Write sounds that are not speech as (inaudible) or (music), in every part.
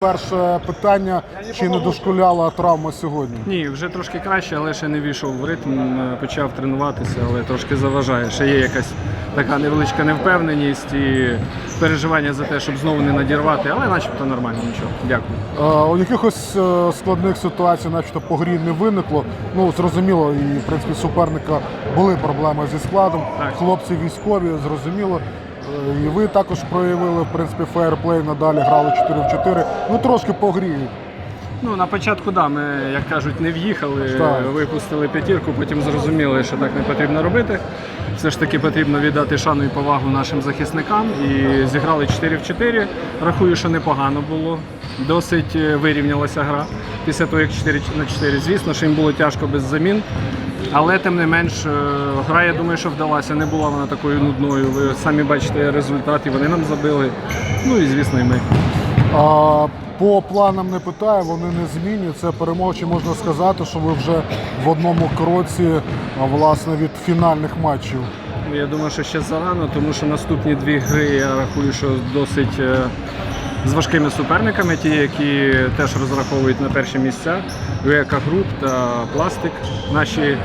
Перше питання, чи не дошкуляла травма сьогодні? Ні, вже трошки краще, але ще не війшов в ритм. Почав тренуватися, але трошки заважає. Ще є якась така невеличка невпевненість і переживання за те, щоб знову не надірвати, але начебто нормально, нічого. Дякую. Е, У якихось е, складних ситуацій, начебто по грі не виникло. Ну зрозуміло, і в принципі суперника були проблеми зі складом. Так. Хлопці військові, зрозуміло. Е, І ви також проявили в принципі фейерплей, надалі грали 4 в 4. Ну трошки по грі. Ну, на початку, да, ми, як кажуть, не в'їхали, Так. випустили п'ятірку, потім зрозуміли, що так не потрібно робити. Все ж таки потрібно віддати шану і повагу нашим захисникам. І зіграли 4 в 4. Рахую, що непогано було. Досить е, вирівнялася гра після того, як 4 на 4. Звісно, що їм було тяжко без замін. Але тим не менш, е, гра, я думаю, що вдалася. Не була вона такою нудною. Ви самі бачите результат, і вони нам забили. Ну і звісно, і ми. А, по планам не питаю, вони не змінні. Це перемога, чи можна сказати, що ви вже в одному кроці а, власне від фінальних матчів. Ну, Я думаю, що ще зарано, тому що наступні дві гри я рахую, що досить е, з важкими суперниками, ті, які теж розраховують на перші місця. УЕКА Груп та Пластик. Наші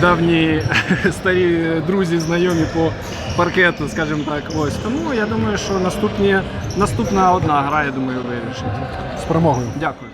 давні (laughs) старі друзі, знайомі по паркету, скажімо так. Ось. Тому я думаю, що наступні, наступна одна гра, я думаю, вирішить. З перемогою. Дякую.